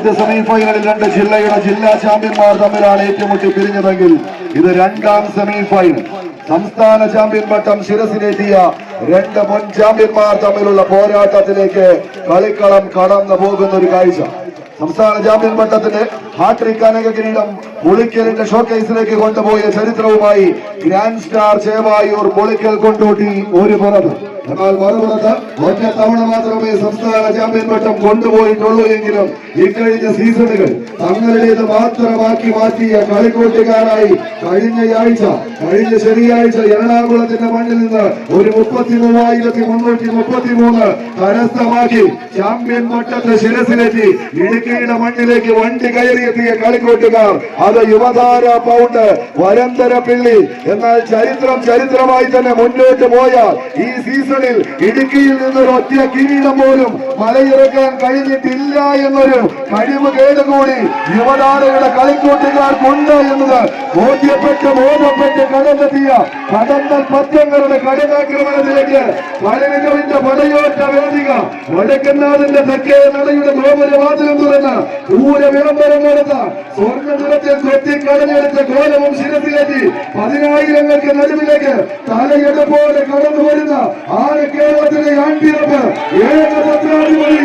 ആദ്യ സെമി ഫൈനലിൽ രണ്ട് ജില്ലയുടെ ജില്ലാ ചാമ്പ്യന്മാർ തമ്മിലാണ് ഏറ്റുമുട്ടി പിരിഞ്ഞതെങ്കിൽ ഇത് രണ്ടാം സെമി ഫൈനൽ. സംസ്ഥാന ചാമ്പ്യൻ പട്ടം ശിരസിലെത്തിയ രണ്ട് മുൻ ചാമ്പ്യന്മാർ തമ്മിലുള്ള പോരാട്ടത്തിലേക്ക് കളിക്കളം കടന്നു പോകുന്ന ഒരു കാഴ്ച. സംസ്ഥാന ചാമ്പ്യൻ പട്ടത്തിന്റെ ഹാട്രിക് അനക കിരീടം മുളിക്കലിന്റെ ഷോക്കേസിലേക്ക് കൊണ്ടുപോയ ചരിത്രവുമായി ഗ്രാൻഡ് സ്റ്റാർ ചേവായൂർ മുളിക്കൽ കൊണ്ടോട്ടി ഒരു പുറത്ത് എന്നാൽ മറുപുറത്ത് ഒറ്റ തവണ മാത്രമേ സംസ്ഥാന ചാമ്പ്യൻ പട്ടം കൊണ്ടുപോയിട്ടുള്ളൂ എങ്കിലും ഇക്കഴിഞ്ഞ സീസണുകൾ തങ്ങളുടേത് മാത്രമാക്കി മാറ്റിയ കളിക്കൂട്ടുകാരായി കഴിഞ്ഞ ആഴ്ച കഴിഞ്ഞ ശനിയാഴ്ച എറണാകുളത്തിന്റെ മണ്ണിൽ നിന്ന് ഒരു മുപ്പത്തി മൂവായിരത്തി മുന്നൂറ്റി മുപ്പത്തി മൂന്ന് കരസ്ഥമാക്കി ചാമ്പ്യൻ പട്ടത്തെ ശിരസിലെത്തി. ഇടുക്കിയുടെ മണ്ണിലേക്ക് വണ്ടി കയറിയെത്തിയ കളിക്കോട്ടുകാർ അത് യുവതാര പൗണ്ട് വരന്തര പിള്ളി. എന്നാൽ ചരിത്രം ചരിത്രമായി തന്നെ മുന്നോട്ട് പോയാൽ ഈ സീസണിൽ ഇടുക്കിയിൽ നിന്നൊരു ഒറ്റ കിരീടം പോലും മലയിറക്കാൻ കഴിഞ്ഞിട്ടില്ല എന്നൊരു കഴിവ് കേടുകൂടി യുവതാരയുടെ കളിക്കൂട്ടുകാർക്കുണ്ട് എന്നത് ബോധ്യപ്പെട്ട് ബോധപ്പെട്ട് കടന്നെത്തിയ കടന്ന പറ്റങ്ങളുടെ കടനാക്രമണത്തിലേക്ക് പഴനികവിന്റെ പടയോട്ട വേദിക വടക്കനാഥിന്റെ തെക്കേ നടയുടെ ഗോപുരവാതിലും തുറന്ന് പൂര വിളംബരം നടന്ന സ്വർണ നിറത്തിൽ കൊത്തി കടഞ്ഞെടുത്ത കോലവും ശിരസിലെത്തി പതിനായിരങ്ങൾക്ക് നടുവിലേക്ക് തലയെടുപ്പോടെ കടന്നു വരുന്ന ആറ് കേരളത്തിലെ ആൺപിറപ്പ്. ഏക പത്രാധിപതി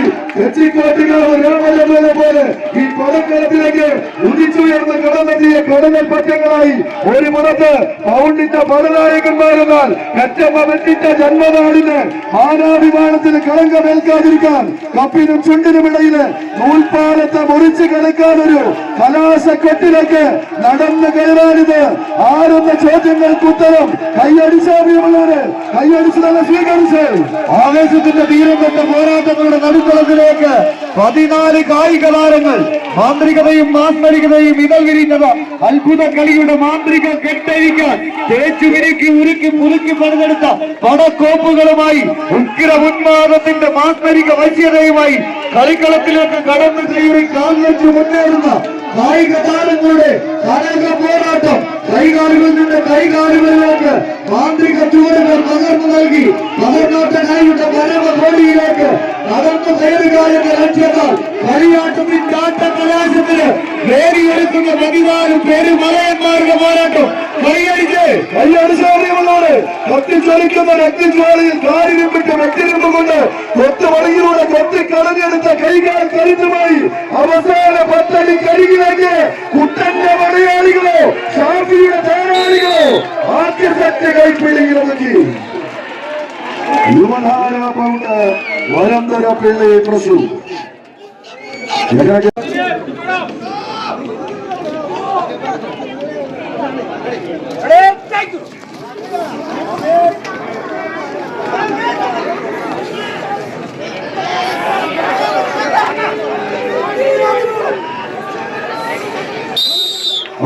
പറ്റങ്ങളായി ഒരു മുറത്ത് പൗണ്ടിന്റെ പടനായകന്മാരെന്നാൽ കറ്റമ്മ ജന്മനാടിന് മാനാഭിമാനത്തിന് കളങ്കമേൽക്കാതിരിക്കാൻ കപ്പിനും ചുണ്ടിനുമിടയിൽ നൂൽപ്പാലത്തെ മുറിച്ച് കളിക്കാനൊരു കലാശക്കെട്ടിലേക്ക് നടന്നു കയറാനിത് ആരെന്ന ചോദ്യങ്ങൾക്ക് ഉത്തരം കൈയടിച്ചാറിയുള്ളവര് കൈയടിച്ച് സ്വീകരിച്ച്. ആവേശത്തിന്റെ തീരം പോരാട്ടങ്ങളുടെ നടുത്തളത്തിലേക്ക് പതിനാല് കായിക താരങ്ങൾ മാന്ത്രികതയും മാന്ത്രികതയും ഇതൽ വിരിഞ്ഞത് അത്ഭുത കളിയുടെ മാന്ത്രിക കെട്ടഴിക്കാൻ തേച്ചു വിരുക്കി ഉരുക്കി പുതുക്കി പണിതെടുത്ത പടക്കോപ്പുകളുമായി ഉഗ്ര ഉന്മാദത്തിന്റെ മാന്ത്രിക വശ്യതയുമായി കളിക്കളത്തിലേക്ക് കടന്നു കയറി കാൽവെച്ച് മുന്നേറുന്ന കായിക താരങ്ങളുടെ കനക പോരാട്ടം കൈകാലുകളിൽ നിന്ന് കൈകാലുകളിലേക്ക് மாந்திரிக தூதர்கள் பகர்ந்து நல்கி பகர்நாட்டை கைவிட்ட பரம கோடியிலேக்கு அதற்கு செயல்காரியங்கள் அச்சதால் வழியாட்டும் இந்த ஆட்ட கலாசத்தில் வேறு எடுக்கும் பதினாறு பேரு மலையன்மார்க்க போராட்டம். கையடித்து. கையடிச்சு அவசர വരന്തര പിള്ളി പ്രസു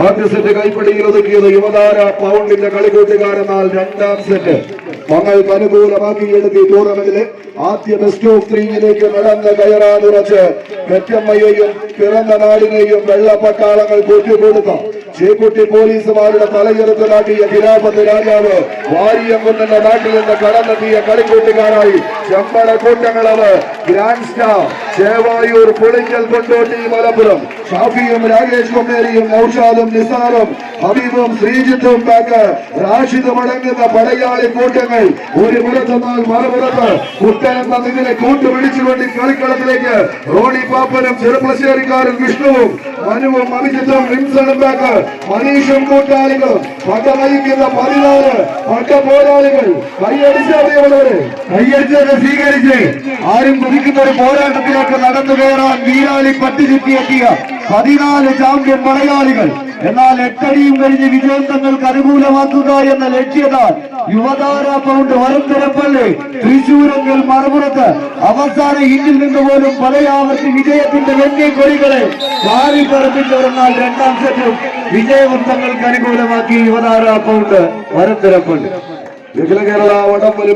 ആദ്യ സെറ്റ് കൈപ്പിടിയിൽ ഒതുക്കിയത് യുവതാര പൗണ്ടിന്റെ കളിക്കൂട്ടുകാരെന്നാൽ രണ്ടാം സെറ്റ്. തങ്ങൾക്ക് അനുകൂലമാക്കി എടുത്തി ടൂർണമെന്റിലെ ആദ്യ ബെസ്റ്റ് ഓഫ് ത്രീയിലേക്ക് നടന്ന് കയറാനുറച്ച് പെറ്റമ്മയെയും പിറന്ന നാടിനെയും വെള്ളപ്പട്ടാളങ്ങൾ കൂട്ടിക്കൊടുത്ത. ചേക്കുട്ടി പോലീസുമാരുടെ തലയെടുത്ത് നാട്ടിയ കിരാപത്ത് രാജാവ് വാരിയംകുന്നന്റെ നാട്ടിൽ നിന്ന് കടന്നെത്തിയ കളിക്കൂട്ടുകാരായി. ചെമ്പട കൂട്ടങ്ങളവ് ഗ്രാൻഡ് സ്റ്റാർ ചേവായൂർ പുളിക്കൽ കൊണ്ടോട്ടി മലപ്പുറം. ഷാഫിയും രാകേഷ് കൊമ്മേരിയും നൌഷാദും നിസാറും ഹബീബും ശ്രീജിത്തും ബാക്ക് റാഷിദും അടങ്ങുന്ന പടയാളി കൂട്ടങ്ങൾ. ഒരു പുറത്തെന്നാൽ മറുപുറത്ത് കുട്ടനെന്ന നിങ്ങളെ കൂട്ടുപിടിച്ചുകൊണ്ട് കളിക്കളത്തിലേക്ക് റോണി പാപ്പനും ചെറുപ്പശ്ശേരിക്കാരൻ വിഷ്ണുവും മനുവും അഭിജിത്തും റിംസണും ബാക്ക് മനീഷും കൂട്ടാളികളും പക നയിക്കുന്ന പതിനാല് പക പോരാളികൾ കൈയടിച്ചറിയുള്ളവര് കൈയടിച്ചത് സ്വീകരിച്ച് ആരും കുതിക്കുന്ന ഒരു പോരാട്ടത്തിലേക്ക് നടന്നു കയറാൻ വീരാളി പട്ടിചുറ്റിയെത്തിയ പതിനാല് ചാമ്പ്യൻ മലയാളികൾ. എന്നാൽ എട്ടടിയും കഴിഞ്ഞ് വിജയം തങ്ങൾക്ക് അനുകൂലമാക്കുക എന്ന ലക്ഷ്യത്താൽ യുവതാര പൗണ്ട് വരന്തരപ്പള്ളി തൃശൂരങ്കിൽ മറുപുറത്ത് അവസാന ഇന്നിൽ നിന്ന് പോലും പലയാവർത്തി വിജയത്തിന്റെ വെണ്ണി കൊടികളെ വാരിപ്പറപ്പിച്ചുറന്നാൽ രണ്ടാം സെറ്റും വിജയവും തങ്ങൾക്ക് അനുകൂലമാക്കി യുവതാര പൗണ്ട് വരന്തരപ്പള്ളി അഖില കേരള വടംവലി